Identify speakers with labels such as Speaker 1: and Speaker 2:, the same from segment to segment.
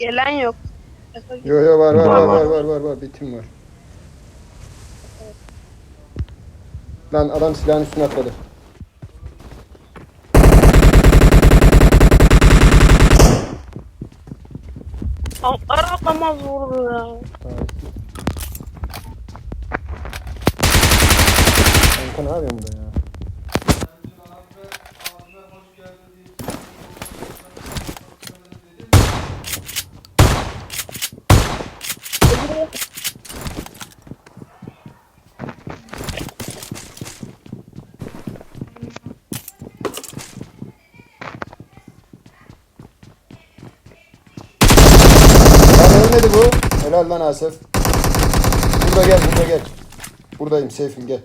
Speaker 1: Gelen yok.
Speaker 2: Yo yo var var
Speaker 3: Var,
Speaker 2: var var
Speaker 3: var.
Speaker 2: var bitim var. Lan adam silahın üstüne atladı.
Speaker 1: Atlar atlamaz vurdu ya.
Speaker 2: Kanka ne yapıyorsun burada ya? Lan ölmedi bu. Helal lan Asef. Burada gel burada gel. Buradayım safe'im gel.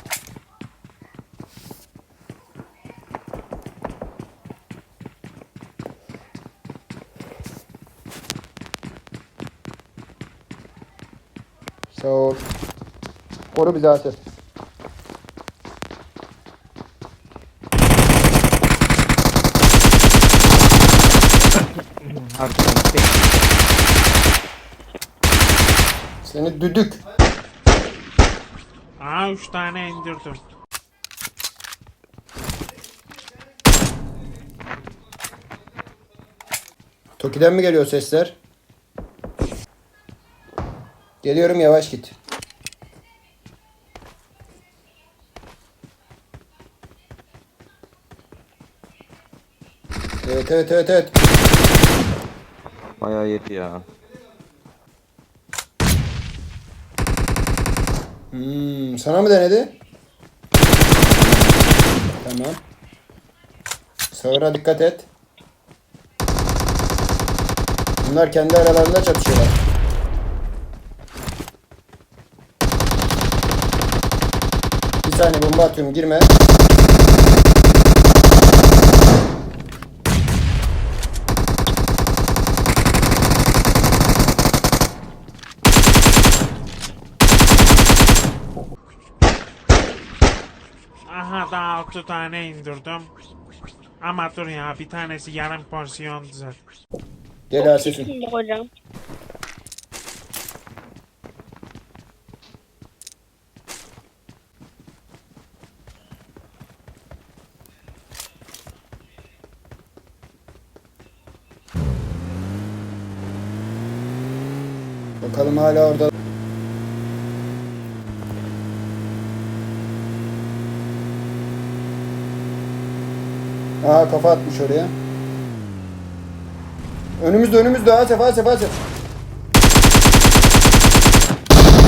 Speaker 2: Sağ ol. Koru bizi Asef. Seni düdük.
Speaker 4: Aa üç tane indirdim.
Speaker 2: Toki'den mi geliyor sesler? Geliyorum yavaş git. Evet evet evet evet.
Speaker 3: Bayağı yedi ya.
Speaker 2: Hmm, sana mı denedi? Tamam. Sağına dikkat et. Bunlar kendi aralarında çatışıyorlar. Bir saniye bomba atıyorum girme.
Speaker 4: Aha da altı tane indirdim. Ama dur ya bir tanesi yarım porsiyon zırh.
Speaker 2: Gel Asif'im.
Speaker 1: Hocam.
Speaker 2: Bakalım hala orada. Aa kafa atmış oraya. Önümüzde önümüzde Asef Asef Asef.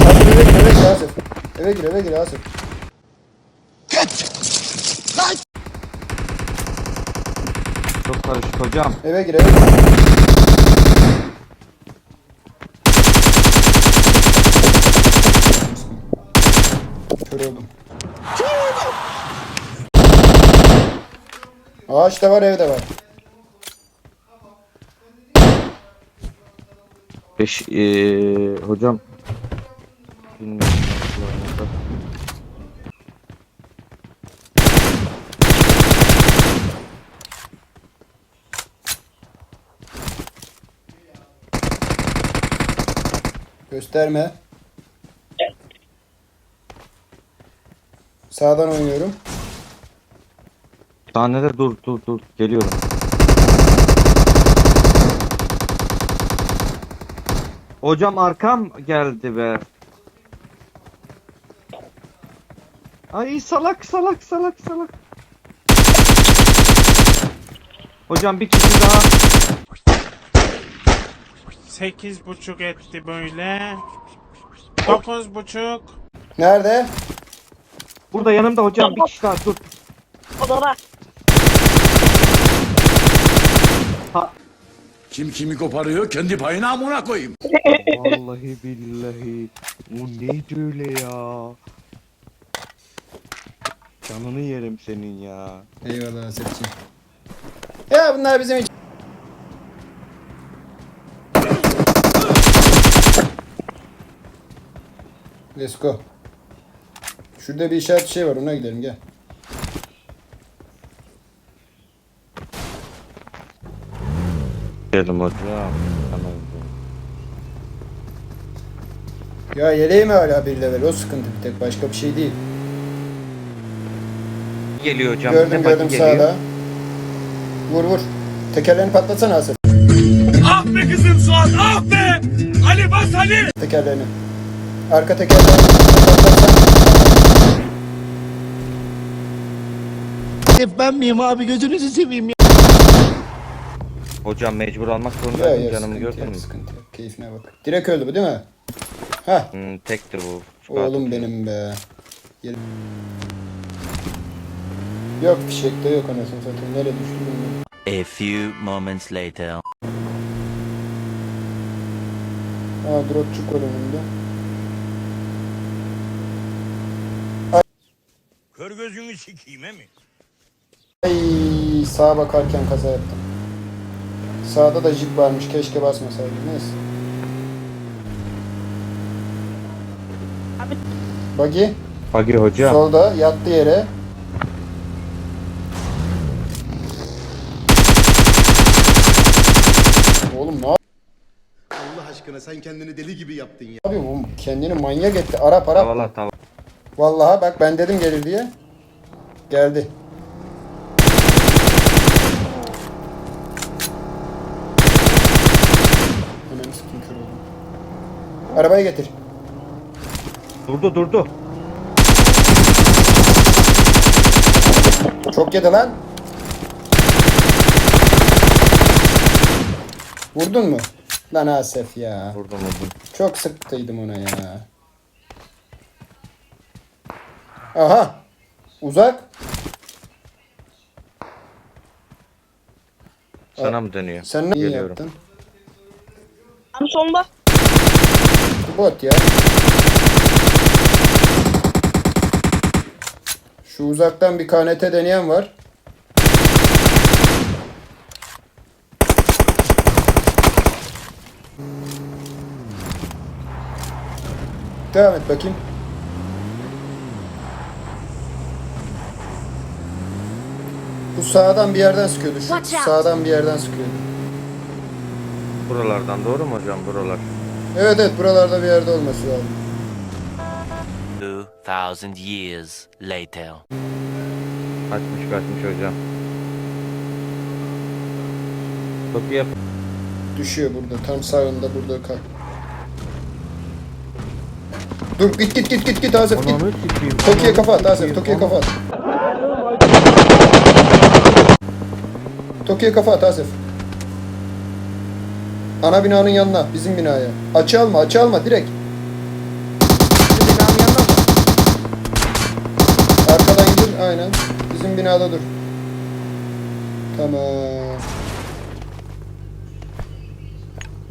Speaker 2: Asef eve gir eve gir Asef. Eve gir eve gir Asef.
Speaker 3: Çok karışık hocam.
Speaker 2: Eve gir eve gir. Kör oldum. Ağaç da var evde var.
Speaker 3: Beş eee hocam. Bilmiyorum.
Speaker 2: Gösterme. Sağdan oynuyorum.
Speaker 3: Sahnede dur dur dur. Geliyorum. Hocam arkam geldi be. Ay salak salak salak salak. Hocam bir kişi daha.
Speaker 4: Sekiz buçuk etti böyle. Dokuz buçuk.
Speaker 2: Nerede?
Speaker 3: Burada yanımda hocam bir kişi daha dur.
Speaker 1: Odada.
Speaker 5: Kim kimi koparıyor kendi payına amına koyayım.
Speaker 3: Vallahi billahi. Bu neydi öyle ya? Canını yerim senin ya.
Speaker 2: Eyvallah Asefciğim. Ya bunlar bizim için. Let's go. Şurada bir işaret şey var ona gidelim gel.
Speaker 3: Hocam. Hemen.
Speaker 2: Ya yeleği mi hala bir level? O sıkıntı bir tek. Başka bir şey değil.
Speaker 3: Geliyor hocam.
Speaker 2: gördüm
Speaker 3: bize
Speaker 2: gördüm
Speaker 3: geliyor.
Speaker 2: sağda. Vur vur. Tekerlerini patlatsana Asaf.
Speaker 5: Ah be kızım Suat ah be! Ali bas Ali!
Speaker 2: Tekerlerini. Arka tekerlerini patlatsan.
Speaker 6: Ben miyim abi gözünüzü seveyim ya.
Speaker 3: Hocam mecbur almak
Speaker 2: Ya
Speaker 3: zorundayım.
Speaker 2: ya
Speaker 3: Canımı gördün mü?
Speaker 2: sıkıntı yok. Keyfine bak. Direkt öldü bu değil mi? Hah.
Speaker 3: Hmm, tektir bu. Şu
Speaker 2: Oğlum benim be. Yerim. Yok fişekte yok anasını satayım. Nereye düştü bilmiyorum.
Speaker 7: A few moments later.
Speaker 2: Aa dropçuk var önümde.
Speaker 5: Kör gözünü sikeyim he mi?
Speaker 2: Ay sağa bakarken kaza yaptım. Sağda da jip varmış. Keşke basmasaydım. Neyse.
Speaker 1: Abi-
Speaker 2: Buggy
Speaker 3: Buggy hocam.
Speaker 2: solda yattı yere. Oğlum ne
Speaker 6: Allah aşkına sen kendini deli gibi yaptın ya.
Speaker 2: yapıyorsun oğlum? Kendini manyak etti. Arap Arap.
Speaker 3: Tavala tavala.
Speaker 2: Vallahi bak ben dedim gelir diye. Geldi. Hemen sıkın kör oldum. Arabayı getir.
Speaker 3: Durdu durdu.
Speaker 2: Çok yedi lan. Vurdun mu? Lan Asef ya.
Speaker 3: Vurdum vurdum.
Speaker 2: Çok sıktıydım ona ya. Aha. Uzak.
Speaker 3: Sana mı dönüyor?
Speaker 2: Sen ne iyi
Speaker 3: Geliyorum.
Speaker 2: yaptın?
Speaker 1: Abi sonda.
Speaker 2: Bu Bot ya. Şu uzaktan bir KNT deneyen var. Devam et bakayım. Bu sağdan bir yerden sıkıyordu. Şu sağdan bir yerden sıkıyordu.
Speaker 3: Buralardan doğru mu hocam buralar?
Speaker 2: Evet evet buralarda bir yerde olması lazım.
Speaker 7: 2000 years later.
Speaker 3: Kaçmış kaçmış hocam. Çok yap.
Speaker 2: Düşüyor burada. Tam sağında burada kal. Dur git git git git git Azef git.
Speaker 3: Ananı sikeyim.
Speaker 2: Toki'ye
Speaker 3: ananı
Speaker 2: kafa at Azef.
Speaker 3: sikeyim,
Speaker 2: Toki'ye kafa at. Toki'ye kafa at Azef. Ana binanın yanına. Bizim binaya. Açı alma açı alma direkt. Bizim binanın yanına mı? Arkadan dur aynen. Bizim binada dur. Tamam.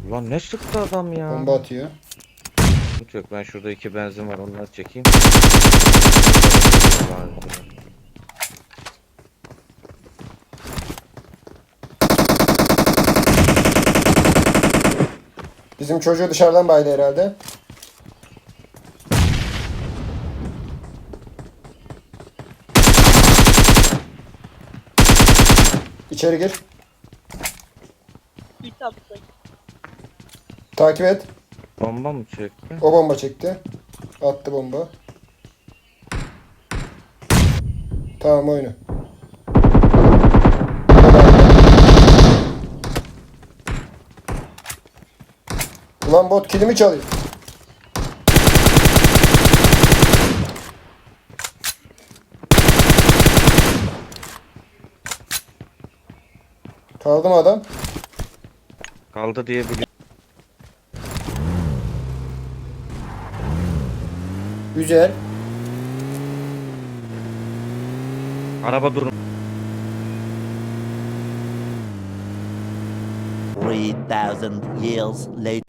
Speaker 3: Ulan ne sıktı adam ya?
Speaker 2: Bomba atıyor.
Speaker 3: Hiç Yok ben şurada iki benzin var onları çekeyim.
Speaker 2: Bizim çocuğu dışarıdan baydı herhalde. İçeri gir. Takip et.
Speaker 3: Bomba mı çekti?
Speaker 2: O bomba çekti. Attı bomba. Tamam oyunu. Ulan bot kilimi çalıyor. Kaldı mı adam?
Speaker 3: Kaldı diye biliyorum.
Speaker 2: Güzel.
Speaker 3: Araba durun.
Speaker 7: 3000 years later.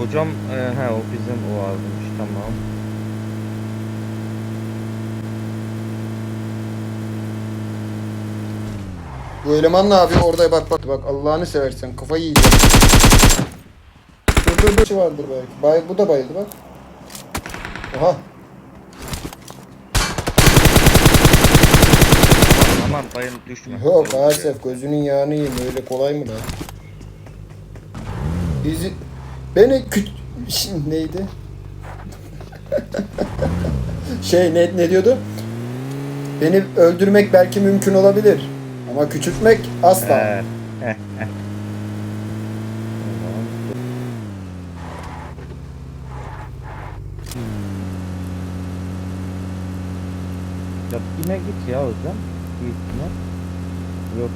Speaker 3: Hocam e, he o bizim o almış tamam.
Speaker 2: Bu eleman ne yapıyor? Orada bak bak bak Allah'ını seversen kafayı yiyeceğim. Dur dur dur. Vardır belki. Bay, bu da bayıldı bak. Oha.
Speaker 3: Aman bayıl düşme.
Speaker 2: Yok Asef gözünün yağını yiyeyim öyle kolay mı lan? Bizi... Beni küt... Şimdi neydi? şey ne, ne diyordu? Beni öldürmek belki mümkün olabilir. Ama küçültmek asla.
Speaker 3: Evet. Ya yine git ya hocam. Git yine. Yok?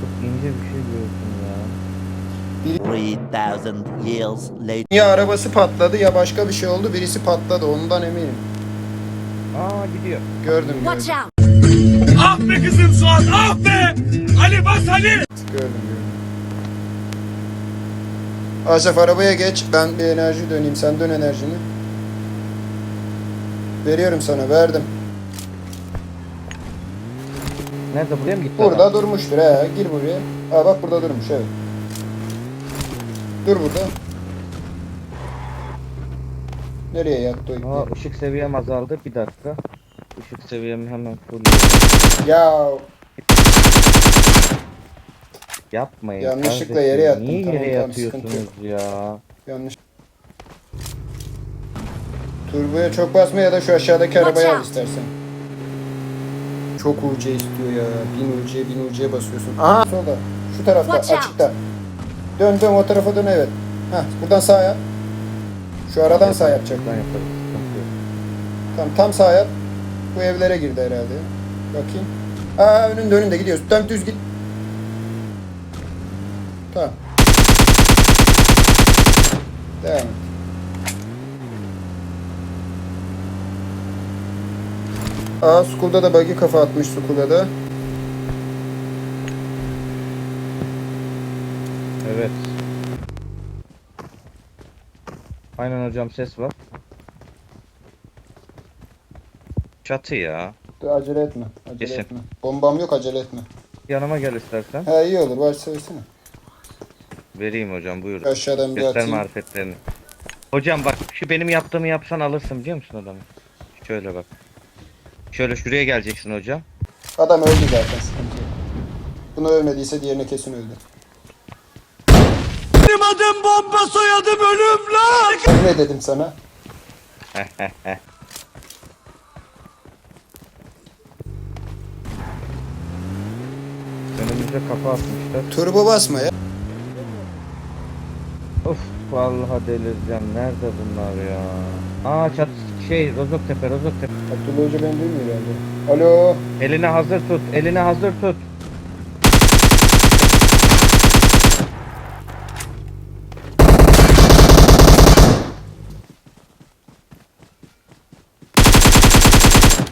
Speaker 3: Çok ince bir şey diyorsun.
Speaker 7: 3,000 years later.
Speaker 2: Ya arabası patladı ya başka bir şey oldu. Birisi patladı ondan eminim.
Speaker 3: Aa gidiyor.
Speaker 2: Gördüm
Speaker 8: Watch
Speaker 2: gördüm.
Speaker 8: out!
Speaker 5: Ah be kızım Suat ah be. Ali bas Ali.
Speaker 2: Gördüm gördüm. Asef arabaya geç. Ben bir enerji döneyim. Sen dön enerjini. Veriyorum sana. Verdim.
Speaker 3: Nerede buraya mı gitti?
Speaker 2: Burada
Speaker 3: adam?
Speaker 2: durmuştur he. Gir buraya. Aa bak burada durmuş evet. Dur burada. Nereye yattı o
Speaker 3: Aa ışık seviyem azaldı. Bir dakika. Işık seviyemi hemen full.
Speaker 2: Ya
Speaker 3: Yapmayın.
Speaker 2: Yanlışlıkla
Speaker 3: kardeşim.
Speaker 2: yere yattım.
Speaker 3: Niye
Speaker 2: Tamam,
Speaker 3: yere
Speaker 2: tamam,
Speaker 3: yatıyorsunuz
Speaker 2: sıkıntı
Speaker 3: ya?
Speaker 2: yanlış. Turboya çok basma ya da şu aşağıdaki arabayı al istersen. Çok UC istiyor ya. 1000 UC 1000 UC basıyorsun. Aha solda. Şu tarafta
Speaker 8: Watch out.
Speaker 2: açıkta. Dön dön o tarafa dön evet. Heh, buradan sağa yap. Şu aradan sağ yapacak.
Speaker 3: Sıkıntı yok.
Speaker 2: Tamam tam sağa yap. Bu evlere girdi herhalde. Bakayım. Aa önünde önünde gidiyorsun. Tam düz git. Tamam. Devam et. Aa Skull'da da buggy kafa atmış Skull'a da.
Speaker 3: Evet. Aynen hocam ses var. Çatı ya.
Speaker 2: Dur, acele etme. Acele
Speaker 3: Kesin.
Speaker 2: etme. Bombam yok acele etme.
Speaker 3: Yanıma gel istersen.
Speaker 2: He iyi olur. Varsa versene.
Speaker 3: Vereyim hocam buyur.
Speaker 2: Aşağıdan bir
Speaker 3: Göster
Speaker 2: atayım.
Speaker 3: marifetlerini. Hocam bak şu benim yaptığımı yapsan alırsın biliyor musun adamı? Şöyle bak. Şöyle şuraya geleceksin hocam.
Speaker 2: Adam öldü zaten sıkıntı yok. Bunu ölmediyse diğerine kesin öldü.
Speaker 5: Benim adım bomba soyadım ölüm lan.
Speaker 2: Ne dedim sana?
Speaker 3: Önümüze kafa atmışlar.
Speaker 2: Turbo basma ya.
Speaker 3: Of vallahi delireceğim. Nerede bunlar ya? Aa çat şey Rozoktepe Rozoktepe.
Speaker 2: Abdullah Hoca beni duymuyor herhalde. Alo.
Speaker 3: Eline hazır tut. Eline hazır tut.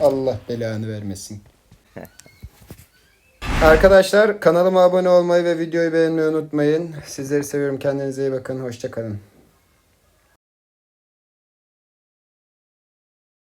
Speaker 2: Allah belanı vermesin. Arkadaşlar kanalıma abone olmayı ve videoyu beğenmeyi unutmayın. Sizleri seviyorum. Kendinize iyi bakın. Hoşçakalın.